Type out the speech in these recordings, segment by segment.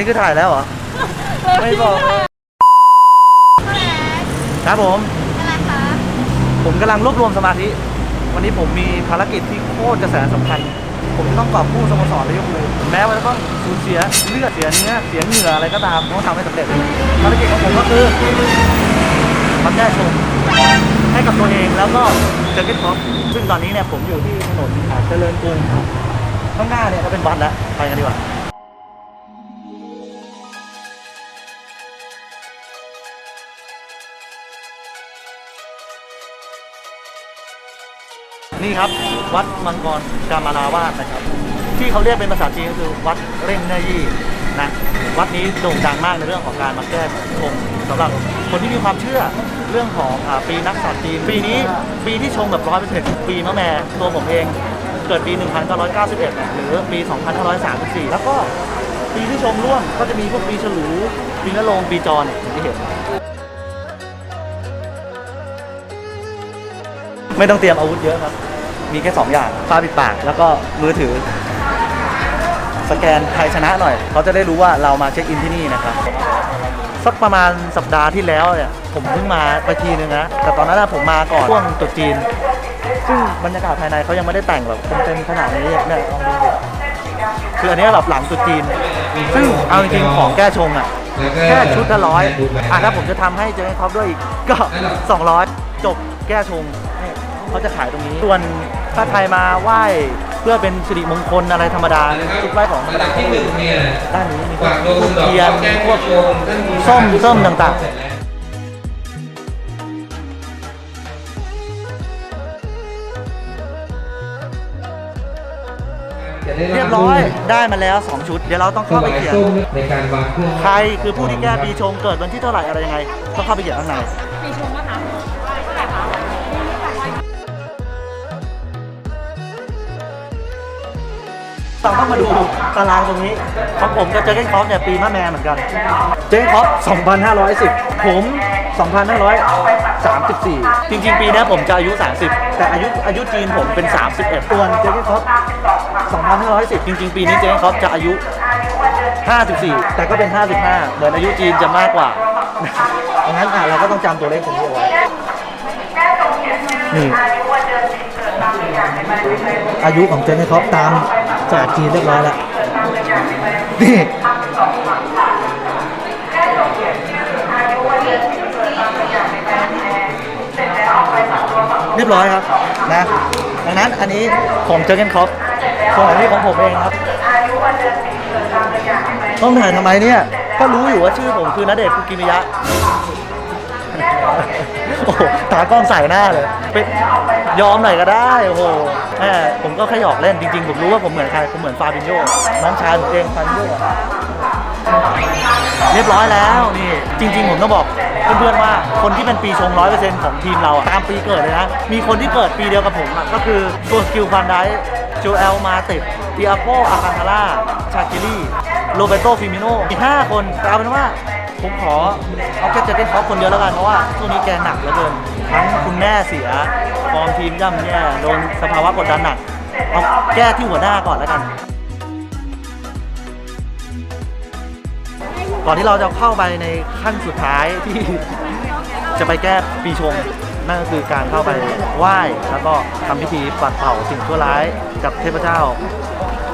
นี้คือถ่ายแล้วเหรอ ไม่บอกเลยครับผม อะไรคะผมกำลังรวบรวมสมาธิ วันนี้ผมมีภารกิจที่โคตรจะแสนสำคัญ ผมจะต้องกอบกู้สโมสรลิเวอร์พูลแม้ว่าจะต้องสูญเสียเลือดเสียเนื้อเสียเหงื่ออะไรก็ตามผมต้องทำให้สำเร็จ ภารกิจของผมก็คือทำแก้ชมให้กับตัวเองแล้วก็เจอเก็ตท็อปซึ่งตอนนี้เนี่ยผมอยู่ที่ถนนเจริญกรุงข้างหน้าเนี่ยก็เป็นวัดแล้วไปกันดีกว่า นี่ครับ วัดมังกรกามาราวาสนะครับ ที่เขาเรียกเป็นภาษาจีนก็คือวัดเร่งเนยี่นะวัดนี้โด่งดังมากในเรื่องของการมาแก้ชงสำหรับคนที่มีความเชื่อเรื่องของอาปีนักษัตร์จีนปีนี้ปีที่ชงแบบร้อยเปอร์เซ็นต์ปีมะแม่ตัวผมเองเกิดปี 1991 หรือปี 2534 แล้วก็ปีที่ชมร่วมก็จะมีพวกปีฉลูปีละโรงปีจรอย่างที่เห็น ไม่ต้องเตรียมอาวุธเยอะครับ มีแค่ 2 อย่างฟ้าปิดปาก แล้วก็มือถือ สแกนใครชนะหน่อย เขาจะได้รู้ว่าเรามาเช็คอินที่นี่นะครับ สักประมาณสัปดาห์ที่แล้วเนี่ยผมเพิ่งมาไปทีนึงนะ แต่ตอนนั้นนะผมมาก่อนช่วงตรุษจีน ซึ่งบรรยากาศภายในเขายังไม่ได้แต่งแบบเต็มขนาดนี้เนี่ยลองดูดิคืออันนี้แบบหลังตรุษจีน ซึ่งเอาจริงๆของแก้ชงอะ แค่ชุดละร้อยอะถ้าผมจะทำให้เจอท็อปด้วยอีกก็ 200 จบแก้ชง เขาจะขายตรงนี้ ส่วนถ้าใครมาไหว้เพื่อเป็นสิริมงคลอะไรธรรมดาชุดไหว้ของธรรมดาที่หนึ่งเนี่ยด้านนี้มีพกววากดโดนดอกเทียนแก้พวกโยมท่านบูชาส้มส้มต่างเสร็จแล้วๆเรียบร้อยได้มาแล้ว 2 ชุด เดี๋ยวเราต้องเข้าไปเขียนส้มในการวางเครื่องใครคือผู้ที่แก้ปีชงเกิดวันที่เท่าไหร่อะไรยังไงต้องเข้าไปเขียนข้างในปีชงม ต้องต้องมาดูตารางตรงนี้ของผมกับเจอเก้นคอฟเนี่ยปีมะแม่เหมือนกัน เจอเก้นคอฟ2,510 ผม 2,534 จริงๆ ปีนี้ผมจะอายุ 30 แต่อายุอายุจีนผมเป็น 31ส่วนเจอเก้นคอฟ2,510 จริง ๆ ปีนี้เจอเก้นคอฟจะอายุ 54 แต่ก็เป็น 55 เหมือนอายุจีนจะมากกว่าดังนั้นอะเราก็ต้องจำตัวเลขตรงนี้เอาไว้นี่อายุของเจนนี่ครอปตาม จากจีนเรียบร้อยแล้วนี่เรียบร้อยครับนะดังนั้นอันนี้ของเจอเกนครอปส่วนอันนี้ของผมเองครับต้องถ่ายทำไมเนี่ย ก็รู้อยู่ว่าชื่อผมคือณเดชน์คุกิมิยะ โอ้โหตากล้องใส่หน้าเลยเป็นยอมหน่อยก็ได้โอ้โหแม่ผมก็แค่หยอกเล่นจริงๆ ผมรู้ว่าผมเหมือนใครผมเหมือนฟาบินโยน้องชายผมเองฟาบินโยเรียบร้อยแล้วนี่จริง ๆ ผมต้องบอกเพื่อนๆว่าคนที่เป็นปีชงร้อยเปอร์เซ็นต์ของทีมเราอะตามปีเกิดเลยนะ มีคนที่เกิดปีเดียวกับผมอะก็คือตัวสกิลฟันไดจูเอลมาติดดิอาโปอาคาทาร่าชาคิลี่โรเบโตฟิมิโนอีกห้าคนแต่เอาเป็นว่า ผมขอเอาแค่จะได้ท็อคนเดียวแล้วกันเพราะว่าช่วงนี้แกหนักเหลือเกินทั้งคุณแม่เสียฟอร์มทีมย่ำแย่โดนสภาวะกดดันหนักเอาแก้ที่หัวหน้าก่อนแล้วกัน ก่อนที่เราจะเข้าไปในขั้นสุดท้ายที่จะไปแก้ปีชงนั่นก็คือการเข้าไปไหว้แล้วก็ทำพิธีปัดเป่าสิ่งชั่วร้ายกับเทพเจ้า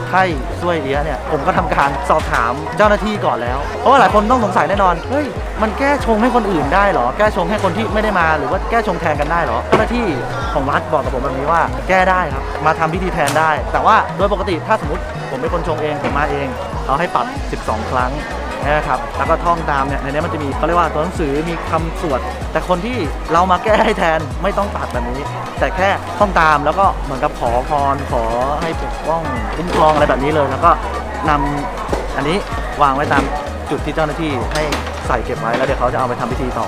ไข้ช่วยเอียเนี่ยผมก็ทำการสอบถามเจ้าหน้าที่ก่อนแล้ว เพราะว่าหลายคนต้องสงสัยแน่นอนเฮ้ยมันแก้ชงให้คนอื่นได้เหรอ แก้ชงให้คนที่ไม่ได้มาหรือว่าแก้ชงแทนกันได้เหรอ เจ้าหน้าที่ของวัดบอกกับผมแบบนี้ว่าแก้ได้ครับ มาทำพิธีแทนได้ แต่ว่าโดยปกติถ้าสมมติผมเป็นคนชงเองผมมาเองเขาให้ปรับ 12 ครั้ง นะครับแล้วก็ท่องตามเนี่ยในนี้มันจะมีเขาเรียกว่าตัวหนังสือมีคำสวด แต่คนที่เรามาแก้ให้แทนไม่ต้องตัดแบบนี้ แต่แค่ท่องตามแล้วก็เหมือนกับขอพรขอให้ปกป้องคุ้มครองอะไรแบบนี้เลย แล้วก็นำอันนี้วางไว้ตามจุดที่เจ้าหน้าที่ให้ใส่เก็บไว้แล้วเดี๋ยวเขาจะเอาไปทำพิธีต่อ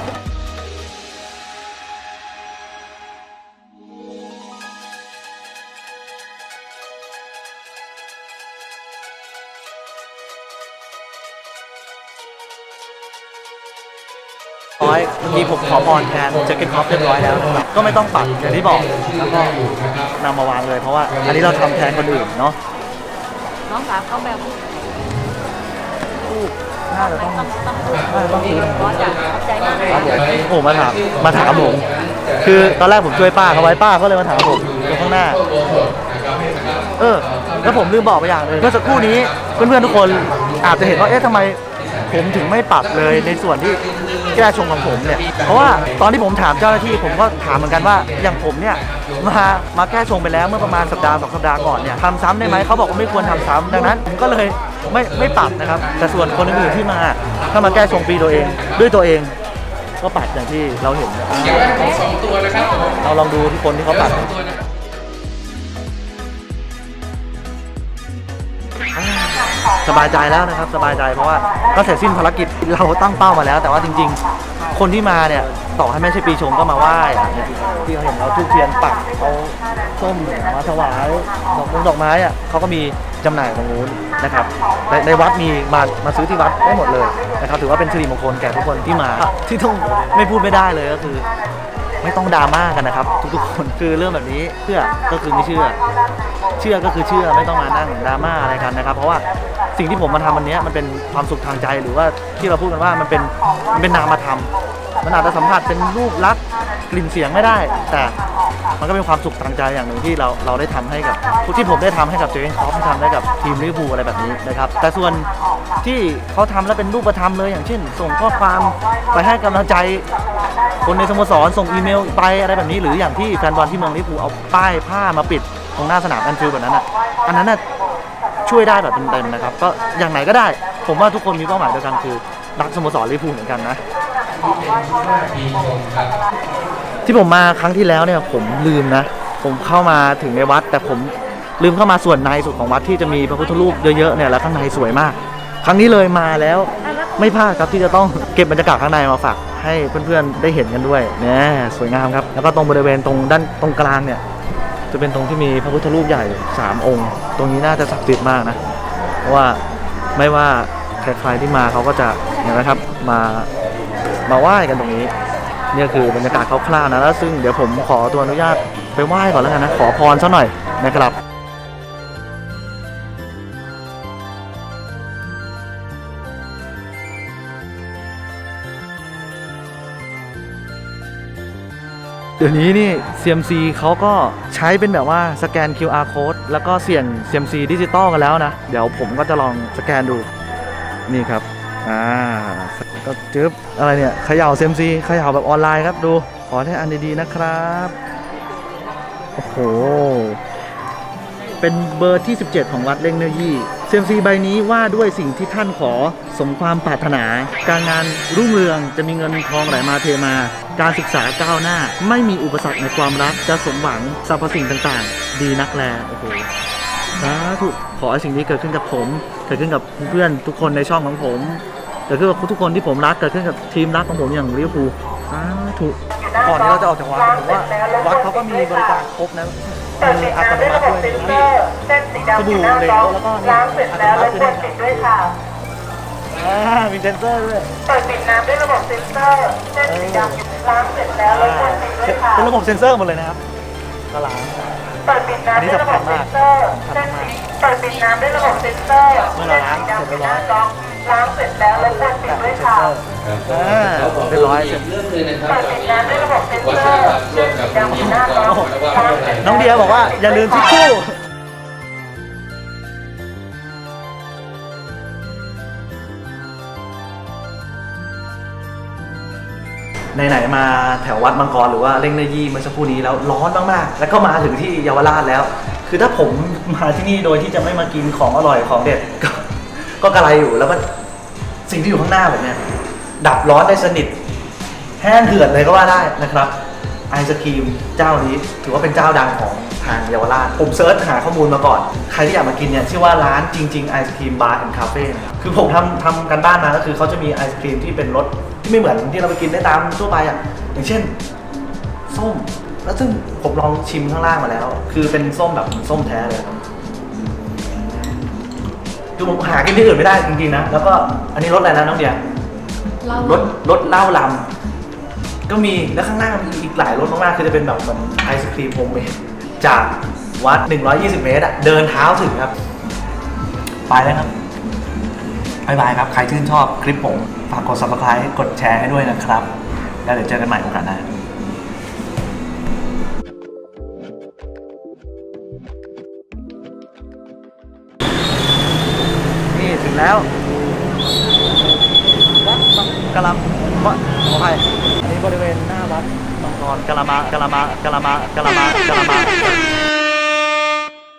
กี้ผมขอพรแทนแจ็คเก็ตคอฟเรียบร้อยแล้วนะครับก็ไม่ต้องปัดอย่างที่บอกแล้วก็นำมาวางเลยเพราะว่าอันนี้เราทำแทนคนอื่นเนาะน้องสาวเขาแบบลูกน่าจะต้องน่าจะต้องซื้อบอสอยากขอบใจมากเลยครับผมโอ้มาถามมาถามผมคือตอนแรกผมช่วยป้าเขาไว้ป้าเขาเลยมาถามผมอยู่ข้างหน้า เออ แล้วผมลืมบอกไปอย่างหนึงเมื่อสักครู่นี้เพื่อนๆทุกคนอาจจะเห็นว่าเอ๊ะทำไมผมถึงไม่ปรับเลยในส่วนที่ แก้ชงของผมเนี่ยเพราะว่าตอนที่ผมถามเจ้าหน้าที่ผมก็ถามเหมือนกันว่าอย่างผมเนี่ยมามาแก้ชงไปแล้วเมื่อประมาณสัปดาห์สองสัปดาห์ก่อนเนี่ยทำซ้ำได้ไหมเขาบอกว่าไม่ควรทำซ้ำดังนั้นผมก็เลยไม่ไม่ปรับนะครับแต่ส่วนคนอื่นๆที่มาถ้ามาแก้ชงปีตัวเอง ด้วยตัวเองก็ปัดอย่างที่เราเห็นเก็บไว้ของสองตัวนะครับผมเราลองดูที่คนที่เขาปัด สองตัวนะครับสบายใจแล้วนะครับ สบายใจเพราะว่าก็เสร็จสิ้นภารกิจเราตั้งเป้ามาแล้ว แต่ว่าจริง ๆ คนที่มาเนี่ยต่อให้ไม่ใช่ปีชงก็มาไหว้อะเนี่ยที่เราเห็นเราทูบเทียนปักเอาส้มมาถวายดอกมงดอกไม้อะเขาก็มีจำหน่ายตรงนู้นนะครับในในวัดมีมามาซื้อที่วัดได้หมดเลยนะครับถือว่าเป็นสิริมงคลแก่ทุกคนที่มาที่ต้องไม่พูดไม่ได้เลยก็คือ ไม่ต้องดราม่ากันนะครับ ทุกๆคนคือเรื่องแบบนี้เชื่อก็คือไม่เชื่อ เชื่อก็คือเชื่อไม่ต้องมานั่งดราม่าอะไรกันนะครับ เพราะว่าสิ่งที่ผมมาทำวันนี้มันเป็นความสุขทางใจหรือว่าที่เราพูดกันว่ามันเป็นมันเป็นนามธรรมมันอาจจะสัมผัสเป็นรูปลักษณ์กลิ่นเสียงไม่ได้ แต่ มันก็เป็นความสุขทางใจอย่างหนึ่งที่เราเราได้ทำให้กับที่ผมได้ทำให้กับเจนคอฟทำให้กับทีมลิเวอร์พูลอะไรแบบนี้นะครับแต่ส่วนที่เขาทำแล้วเป็นรูปธรรมเลยอย่างเช่น ส่งข้อความไปให้กำลังใจคนในสโมสรส่งอีเมลไปอะไรแบบนี้หรืออย่างที่แฟนบอลที่เมืองลิเวอร์พูลเอาป้ายผ้ามาปิดตรงหน้าสนามแอนฟิลด์แบบนั้นอะอันนั้นน่ะช่วยได้แบบเต็มๆนะครับก็อย่างไหนก็ได้ ผมว่าทุกคนมีเป้าหมายเดียวกันคือรักสโมสรลิเวอร์พูลเหมือนกันนะ ที่ผมมาครั้งที่แล้วเนี่ยผมลืมนะ ผมเข้ามาถึงในวัด แต่ผมลืมเข้ามาส่วนในสุดของวัดที่จะมีพระพุทธรูปเยอะๆเนี่ยแล้วข้างในสวยมาก ครั้งนี้เลยมาแล้วไม่พลาดครับที่จะต้องเก็บบรรยากาศข้างในมาฝากให้เพื่อนๆได้เห็นกันด้วยเนี่ยสวยงามครับ แล้วก็ตรงบริเวณตรงด้านตรงกลางเนี่ยจะเป็นตรงที่มีพระพุทธรูปใหญ่สามองค์ ตรงนี้น่าจะศักดิ์สิทธิ์มากนะ เพราะว่าไม่ว่าใครๆที่มาเขาก็จะเนี่ยนะครับมามาไหว้กันตรงนี้ เนี่ยคือบรรยากาศคร่าวๆนะแล้วซึ่งเดี๋ยวผมขอตัวอนุญาตไปไหว้ก่อนแล้วกันนะขอพรซะหน่อยนะครับเดี๋ยวนี้นี่ CMC เขาก็ใช้เป็นแบบว่าสแกน QR code แล้วก็เสี่ยง CMC ดิจิตอลกันแล้วนะ เดี๋ยวผมก็จะลองสแกนดู นี่ครับ อ่า ก็จึ๊บอะไรเนี่ยเขย่า CMC เขย่าแบบออนไลน์ครับดู ขอให้อันดีๆนะครับ โอ้โห เป็นเบอร์ที่ 17 ของวัดเล่งเนยี่เซมซีใบนี้ว่าด้วยสิ่งที่ท่านขอสมความปรารถนา การงานรุ่งเรืองจะมีเงินทองไหลมาเทมา การศึกษาก้าวหน้า ไม่มีอุปสรรคในความรักจะสมหวังสรรพสิ่งต่างๆ ดีนักแลโอ้โหสาธุขอให้สิ่งนี้เกิดขึ้นกับผม เกิดขึ้นกับเพื่อนทุกคนในช่องของผม เกิดขึ้นกับทุกคนที่ผมรักเกิดขึ้นกับทีมรักของผมอย่างลิเวอร์พูลสาธุก่อนที่เราจะออกจากวัดผมว่าวัดเขาก็มีบริการครบนะมีอัตโนมัติด้วยนะเส้นสีดำอยู่หน้าก๊อกล้างเสร็จแล้วรบกวนปิดด้วยค่ะอ่ามีเซนเซอร์ด้วยเปิดปิดน้ำด้วยระบบเซ็นเซอร์เส้นสีดำล้างเสร็จแล้วรบกวนปิดด้วยค่ะเป็นระบบเซนเซอร์หมดเลยนะครับก็ล้างเปิดปิดน้ำด้วยระบบเซ็นเซอร์เส้นสีเปิดปิดน้ำด้วยระบบเซ็นเซอร์เส้นสีดำอยู่หน้าก๊อก ล้างเสร็จแล้วรบกวนปิดด้วยค่ะอ่าเป็นร้อยเสร็จ เรื่องเลยนะครับเปิดปิดน้ำด้วยระบบเซ็นวัดเซอนะร์ครับร่เส้วนมกับสีดำอยู่หน้าก๊อกล้างเสร็จน้องเดียบอกว่าอย่าลืมทิชชู่ไหนๆมาแถววัดมังกรหรือว่าเล่งเนยี่เมื่อสักครู่นี้แล้วร้อนมากๆ แล้วก็มาถึงที่เยาวราชแล้ว คือถ้าผมมาที่นี่โดยที่จะไม่มากินของอร่อยของเด็ดก็ ก็กระไรอยู่แล้วก็สิ่งที่อยู่ข้างหน้าผมเนี่ยดับร้อนได้สนิท แห้งเถื่อนเลยก็ว่าได้นะครับ ไอศครีมเจ้านี้ถือว่าเป็นเจ้าดังของทางเยาวราชผมเซิร์ชหาข้อมูลมาก่อน ใครที่อยากมากินเนี่ยชื่อว่าร้านจริงๆไอศครีมบาร์แอนด์คาเฟ่นะครับคือผมทำทำกันบ้านมาก็คือเขาจะมีไอศครีมที่เป็นรสที่ไม่เหมือนที่เราไปกินได้ตามทั่วไปอะอย่างเช่น ส้ม แล้วซึ่งผมลองชิมข้างล่างมาแล้ว คือเป็นส้มแบบส้มแท้เลยครับ คือผมหากินที่อื่นไม่ได้จริงๆนะ แล้วก็อันนี้รสอะไรนะน้องเดียเรารถรถเหล้าลำก็มี แล้วข้างหน้ามีอีกหลายรถมากๆ คือจะเป็นแบบเหมือนไอศครีมโฮมเมดจากวัด 120 เมตรอะเดินเท้าถึงครับ ไปแล้วครับบายบายครับ ใครชื่นชอบคลิปผม ฝากกด subscribe กดแชร์ให้ด้วยนะครับ แล้วเดี๋ยวเจอกันใหม่โอกาสหน้า แล้ววัดบังกะลำวัดขออภัยอันนี้บริเวณหน้าวัดบางกรกะละมะกะละมะกะละมะกะละมะกะละมะ